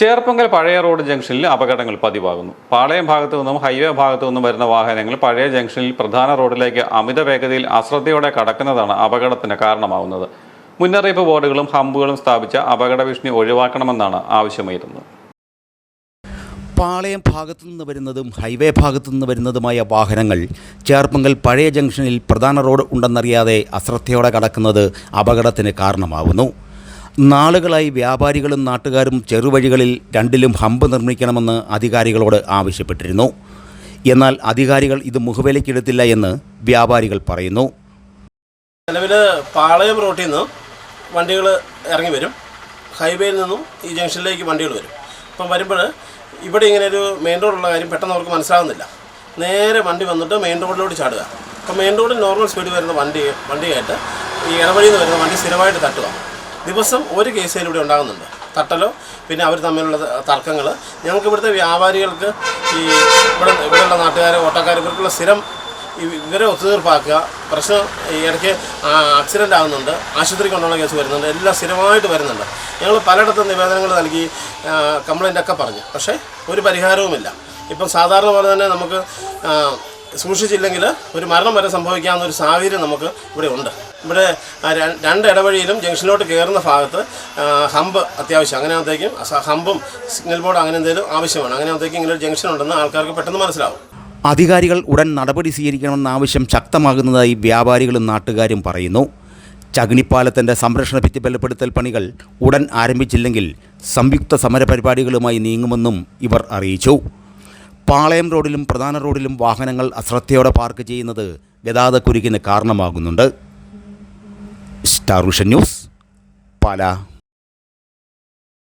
ചേർപ്പങ്കൽ പഴയ റോഡ് ജംഗ്ഷനിൽ അപകടങ്ങൾ പതിവാകുന്നു. പാളയം ഭാഗത്തു നിന്നും ഹൈവേ ഭാഗത്തു നിന്നും വരുന്ന വാഹനങ്ങൾ പഴയ ജംഗ്ഷനിൽ പ്രധാന റോഡിലേക്ക് അമിത വേഗതയിൽ അശ്രദ്ധയോടെ കടക്കുന്നതാണ് അപകടത്തിന് കാരണമാകുന്നത് മുന്നറിയിപ്പ് ബോർഡുകളും ഹമ്പുകളും സ്ഥാപിച്ച അപകട ഭീഷണി ഒഴിവാക്കണമെന്നാണ് ആവശ്യമായിരുന്നത് പാളയം ഭാഗത്തു നിന്ന് വരുന്നതും ഹൈവേ ഭാഗത്തു നിന്ന് വരുന്നതുമായ വാഹനങ്ങൾ ചേർപ്പങ്കൽ പഴയ ജംഗ്ഷനിൽ പ്രധാന റോഡ് ഉണ്ടെന്നറിയാതെ അശ്രദ്ധയോടെ കടക്കുന്നത് അപകടത്തിന് കാരണമാവുന്നു. നാളുകളായി വ്യാപാരികളും നാട്ടുകാരും ചെറുവഴികളിൽ രണ്ടിലും ഹമ്പ് നിർമ്മിക്കണമെന്ന് അധികാരികളോട് ആവശ്യപ്പെട്ടിരുന്നു. എന്നാൽ അധികാരികൾ ഇത് മുഖവിലയ്ക്കെടുത്തില്ല എന്ന് വ്യാപാരികൾ പറയുന്നു. നിലവിൽ പാളയം റോട്ടിൽ നിന്ന് വണ്ടികൾ ഇറങ്ങി വരും. ഹൈവേയിൽ നിന്നും ഈ ജംഗ്ഷനിലേക്ക് വണ്ടികൾ വരും. അപ്പം വരുമ്പോൾ ഇവിടെ ഇങ്ങനെ ഒരു മെയിൻ റോഡുള്ള കാര്യം പെട്ടെന്ന് അവർക്ക് മനസ്സിലാകുന്നില്ല നേരെ വണ്ടി വന്നിട്ട് മെയിൻ റോഡിലോട്ട് ചാടുക. അപ്പം മെയിൻ റോഡിൽ നോർമൽ സ്പീഡ് വരുന്ന വണ്ടി വണ്ടിയായിട്ട് ഈ ഇടവഴിയിൽ നിന്ന് വരുന്ന വണ്ടി സ്ഥിരമായിട്ട് തട്ടുക. ദിവസം ഒരു കേസിലൂടെ ഉണ്ടാകുന്നുണ്ട്. തട്ടലോ പിന്നെ അവർ തമ്മിലുള്ള തർക്കങ്ങൾ ഞങ്ങൾക്ക് ഇവിടുത്തെ വ്യാപാരികൾക്ക് ഈ ഇവിടെ ഇവിടെയുള്ള നാട്ടുകാർ ഓട്ടോക്കാർ ഇവർക്കുള്ള സ്ഥിരം ഇവ- ഇവരെ ഒത്തുതീർപ്പാക്കുക. പ്രശ്നം ഈ ഇടയ്ക്ക് ആക്സിഡന്റ് ആകുന്നുണ്ട്. ആശുപത്രി കൊണ്ടുള്ള കേസ് വരുന്നുണ്ട്. എല്ലാം സ്ഥിരമായിട്ട് വരുന്നുണ്ട്. ഞങ്ങൾ പലയിടത്തും നിവേദനങ്ങൾ നൽകി കംപ്ലൈന്റ് ഒക്കെ പറഞ്ഞു. പക്ഷേ ഒരു പരിഹാരവുമില്ല. ഇപ്പം സാധാരണ പോലെ തന്നെ നമുക്ക് സൂക്ഷിച്ചില്ലെങ്കിൽ ഒരു മരണം വരെ സംഭവിക്കാവുന്ന ഒരു സാഹചര്യം നമുക്ക് ഇവിടെ ഉണ്ട്. ഇവിടെ രണ്ട് ഇടവഴിയിലും ജംഗ്ഷനിലോട്ട് കയറുന്ന ഭാഗത്ത് ഹമ്പ് അത്യാവശ്യം. അങ്ങനെയാകുമ്പോഴത്തേക്കും ഹമ്പും സിഗ്നൽ ബോർഡ് അങ്ങനെ എന്തെങ്കിലും ആവശ്യമാണ്. അങ്ങനെയാകുമ്പോഴത്തേക്കും ഇങ്ങനെ ഒരു ജംഗ്ഷൻ ഉണ്ടെന്ന് ആൾക്കാർക്ക് പെട്ടെന്ന് മനസ്സിലാവും. അധികാരികൾ ഉടൻ നടപടി സ്വീകരിക്കണമെന്ന ആവശ്യം ശക്തമാകുന്നതായി വ്യാപാരികളും നാട്ടുകാരും പറയുന്നു. ചകിണിപ്പാലത്തിന്റെ സംരക്ഷണ ഭിത്തി ബലപ്പെടുത്തൽ പണികൾ ഉടൻ ആരംഭിച്ചില്ലെങ്കിൽ സംയുക്ത സമരപരിപാടികളുമായി നീങ്ങുമെന്നും ഇവർ അറിയിച്ചു. പാളയം റോഡിലും പ്രധാന റോഡിലും വാഹനങ്ങൾ അശ്രദ്ധയോടെ പാർക്ക് ചെയ്യുന്നത് ഗതാഗതക്കുരുക്കിന് കാരണമാകുന്നുണ്ട്. Star Vision News Pala.